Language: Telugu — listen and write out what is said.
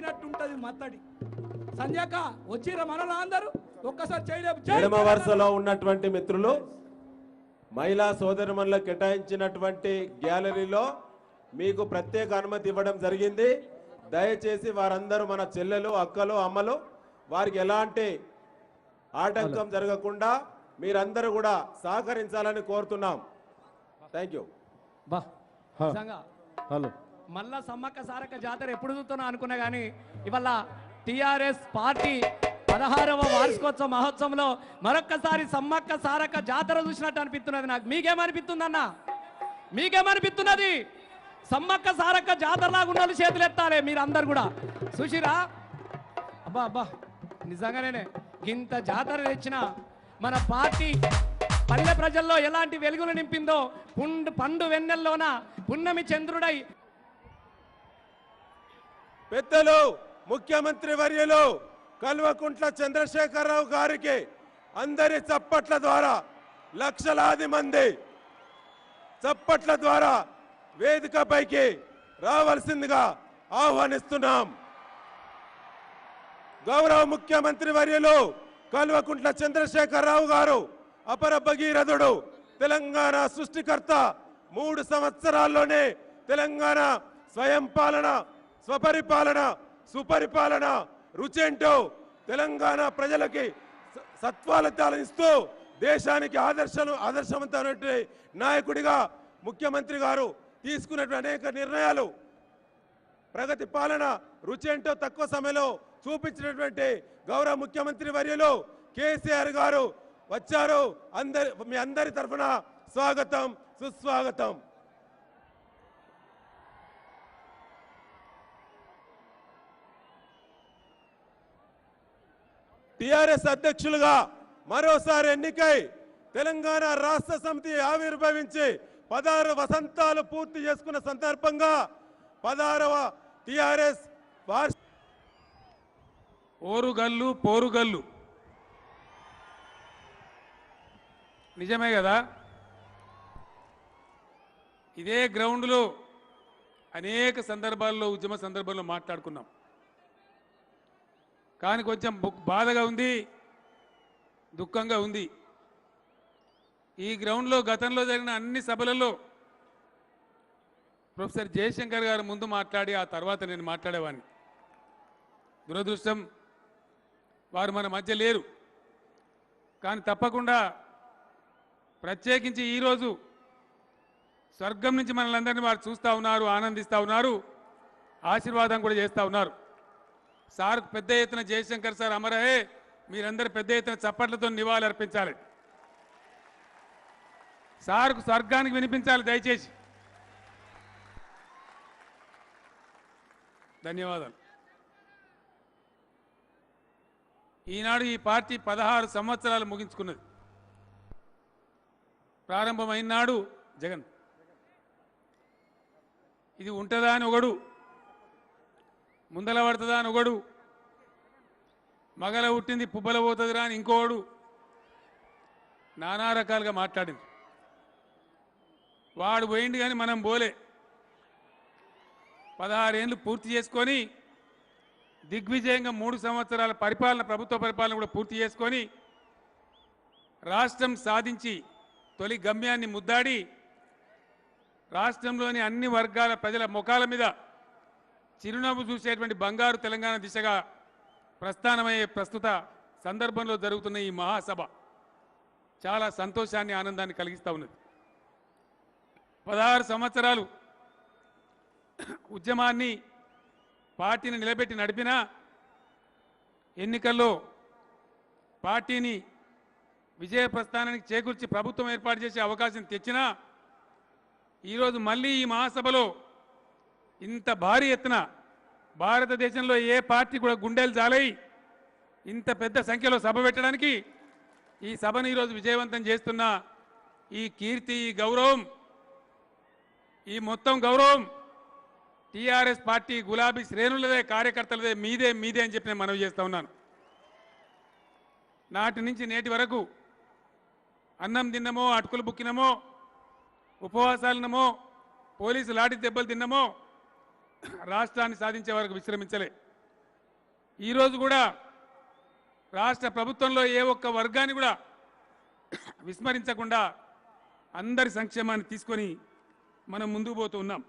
ఎక్కినట్టుంటది మత్తడి. సంజయక వచ్చిర్రా మనలో అందరూ? ఒక్కసారి చేయలేపు ఎడమ వరుసలో ఉన్నటువంటి మిత్రులు మహిళా సోదరిమణులకు కేటాయించినటువంటి గ్యాలరీలో మీకు ప్రత్యేక అనుమతి ఇవ్వడం జరిగింది. దయచేసి వారందరూ మన చెల్లెలు అక్కలు అమ్మలు వారికి ఎలాంటి ఆటంకం జరగకుండా మీరందరూ కూడా సహకరించాలని కోరుతున్నాం. Thank you hello. మళ్ళా సమ్మక్క సారక్క జాతర ఎప్పుడు చూస్తున్నా అనుకున్నా కానీ ఇవాళ టిఆర్ఎస్ పార్టీ పదహారవ వార్షికోత్సవ మహోత్సవంలో మరొక్కసారి సమ్మక్క సారక్క జాతర చూసినట్టు అనిపిస్తున్నది నాకు. మీకేమనిపిస్తుందన్న? మీకేమనిపిస్తున్నది? సమ్మక్క సారక్క జాతరలాగా ఉన్న వాళ్ళు చేతులు ఎత్తాలి మీరందరు కూడా. సుశీరా అబ్బా అబ్బా నిజంగానే ఇంత జాతర తెచ్చిన మన పార్టీ పల్లె ప్రజల్లో ఎలాంటి వెలుగులు నింపిందో పుండు పండు వెన్నెల్లోన పున్నమి చంద్రుడై పెద్దలు ముఖ్యమంత్రి వర్యులు కల్వకుంట్ల చంద్రశేఖరరావు గారికి అందరి చప్పట్ల ద్వారా లక్షలాది మంది చప్పట్ల ద్వారా వేదికపైకి రావాల్సిందిగా ఆహ్వానిస్తున్నాం. గౌరవ ముఖ్యమంత్రి వర్యులు కల్వకుంట్ల చంద్రశేఖరరావు గారు అపర భగీరథుడు తెలంగాణ సృష్టికర్త మూడు సంవత్సరాల్లోనే తెలంగాణ స్వయం పాలన స్వపరిపాలన సుపరిపాలన రుచేంటో తెలంగాణ ప్రజలకి స- ఇస్తూ దేశానికి ఆదర్శాలు ఆదర్శవంతమైనటువంటి నాయకుడిగా ముఖ్యమంత్రి గారు తీసుకున్నటువంటి అనేక నిర్ణయాలు. ప్రగతి పాలన రుచేంటో తక్కువ సమయంలో చూపించినటువంటి గౌరవ ముఖ్యమంత్రి వర్యులు కేసీఆర్ గారు వచ్చారు. అందరి మీ అందరి తరఫున స్వాగతం సుస్వాగతం. టిఆర్ఎస్ అధ్యక్షులుగా మరోసారి ఎన్నికై తెలంగాణ రాష్ట్ర సమితి ఆవిర్భవించి పదహారు వసంతాలు పూర్తి చేసుకున్న సందర్భంగా పదహారవ టిఆర్ఎస్ ఓరుగల్లు పోరుగల్లు. నిజమే కదా? ఇదే గ్రౌండ్లో అనేక సందర్భాల్లో ఉద్యమ సందర్భాల్లో మాట్లాడుకున్నాం. కానీ కొంచెం బాధగా ఉంది దుఃఖంగా ఉంది. ఈ గ్రౌండ్లో గతంలో జరిగిన అన్ని సభలలో ప్రొఫెసర్ జయశంకర్ గారు ముందు మాట్లాడి ఆ తర్వాత నేను మాట్లాడేవాడిని దురదృష్టం వారు మన మధ్య లేరు. కానీ తప్పకుండా ప్రత్యేకించి ఈరోజు స్వర్గం నుంచి మనల్ని అందరినీ వారు చూస్తూ ఉన్నారు ఆనందిస్తూ ఉన్నారు ఆశీర్వాదం కూడా చేస్తూ ఉన్నారు. సార్ పెద్ద ఎత్తున జయశంకర్ సార్ అమరహే మీరందరూ పెద్ద ఎత్తున చప్పట్లతో నివాళులర్పించాలి సార్కు స్వర్గానికి వినిపించాలి దయచేసి. ధన్యవాదాలు. ఈనాడు ఈ పార్టీ పదహారు సంవత్సరాలు ముగించుకున్నది. ప్రారంభమైన నాడు జగన్. ఇది ఉంటుందా అని ఒకడు ముందల పడుతుందా అని ఒకడు. మగల పుట్టింది పుబ్బల పోతుందిరా అని ఇంకోడు. నానా రకాలుగా మాట్లాడింది. వాడు పోయింది కానీ మనం పోలే. పదహారేళ్ళు పూర్తి చేసుకొని దిగ్విజయంగా మూడు సంవత్సరాల పరిపాలన ప్రభుత్వ పరిపాలన కూడా పూర్తి చేసుకొని రాష్ట్రం సాధించి తొలి గమ్యాన్ని ముద్దాడి రాష్ట్రంలోని అన్ని వర్గాల ప్రజల ముఖాల మీద చిరునవ్వు చూసేటువంటి బంగారు తెలంగాణ దిశగా ప్రస్థానమయ్యే ప్రస్తుత సందర్భంలో జరుగుతున్న ఈ మహాసభ చాలా సంతోషాన్ని ఆనందాన్ని కలిగిస్తూ ఉన్నది. పదహారు సంవత్సరాలు ఉద్యమాన్ని పార్టీని నిలబెట్టి నడిపినా ఎన్నికల్లో పార్టీని విజయ ప్రస్థానానికి చేకూర్చి ప్రభుత్వం ఏర్పాటు చేసే అవకాశం తెచ్చినా ఈరోజు మళ్ళీ ఈ మహాసభలో ఇంత భారీ ఎత్తున భారతదేశంలో ఏ పార్టీ కూడా గుండెలు జాలై ఇంత పెద్ద సంఖ్యలో సభ పెట్టడానికి ఈ సభను ఈరోజు విజయవంతం చేస్తున్న ఈ కీర్తి ఈ గౌరవం ఈ మొత్తం గౌరవం టీఆర్ఎస్ పార్టీ గులాబీ శ్రేణులదే కార్యకర్తలదే మీదే మీదే అని చెప్పి నేను మనవి చేస్తూ ఉన్నాను. నాటి నుంచి నేటి వరకు అన్నం తిన్నమో అటుకులు బుక్కినమో ఉపవాసాలనమో పోలీసు లాటి దెబ్బలు తిన్నమో రాష్ట్రాన్ని సాధించే వరకు విశ్రమించలే. ఈరోజు కూడా రాష్ట్ర ప్రభుత్వంలో ఏ ఒక్క వర్గాన్ని కూడా విస్మరించకుండా అందరి సంక్షేమాన్ని తీసుకొని మనం ముందుకు పోతూ ఉన్నాం.